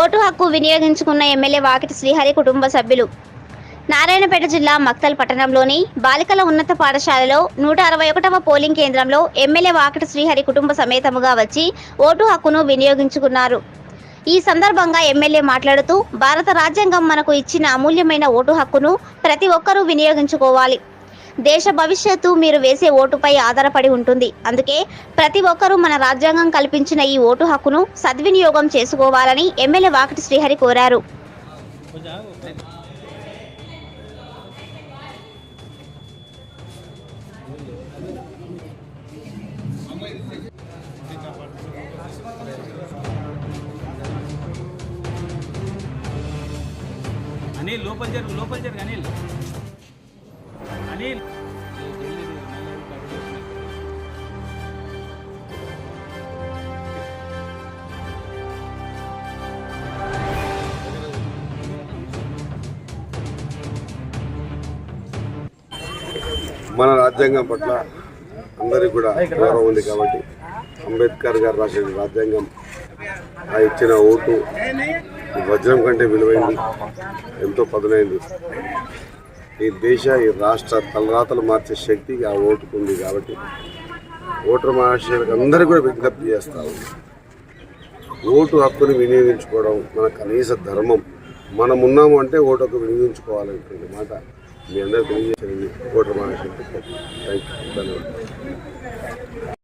Vote హక్కు వినియోగించుకున్న MLA Vakiti Srihari కుటుంబ సభ్యులు. నారాయణపేట జిల్లా మక్తల్ పట్టణంలోని బాలికల ఉన్నత పాఠశాలలో నూట అరవై ఒకటవ పోలింగ్ కేంద్రంలో ఎమ్మెల్యే వాకిటి శ్రీహరి కుటుంబ సమేతముగా వచ్చి ఓటు హక్కును వినియోగించుకున్నారు. ఈ సందర్భంగా ఎమ్మెల్యే మాట్లాడుతూ భారత రాజ్యాంగం మనకు ఇచ్చిన అమూల్యమైన ఓటు హక్కును ప్రతి ఒక్కరూ వినియోగించుకోవాలి. దేశ భవిష్యత్తు మీరు వేసే ఓటుపై ఆధారపడి ఉంటుంది. అందుకే ప్రతి ఒక్కరూ మన రాజ్యాంగం కల్పించిన ఈ ఓటు హక్కును సద్వినియోగం చేసుకోవాలని ఎమ్మెల్యే వాకటి శ్రీహరి కోరారు. అనిల్ లోపల జరుగు లోపల జరుగు అనిల్. అనిల్ మన రాజ్యాంగం పట్ల అందరికీ కూడా గౌరవం ఉంది కాబట్టి అంబేద్కర్ గారు రాసిన రాజ్యాంగం ఆ ఇచ్చిన ఓటు వజ్రం కంటే విలువైంది ఎంతో పదునైంది. ఈ దేశ ఈ రాష్ట్ర తలరాతలు మార్చే శక్తి ఆ ఓటుకు ఉంది కాబట్టి ఓటర్ మహాశయులకు అందరికీ కూడా విజ్ఞప్తి చేస్తా ఓటు హక్కుని వినియోగించుకోవడం మన కనీస ధర్మం. మనం ఉన్నాము అంటే ఓటు హక్కు వినియోగించుకోవాలనేటువంటి మాట మీ అందరూ తెలియజేసేది ఓటర్ మహాశయులకు. థ్యాంక్ యూ ధన్యవాదాలు.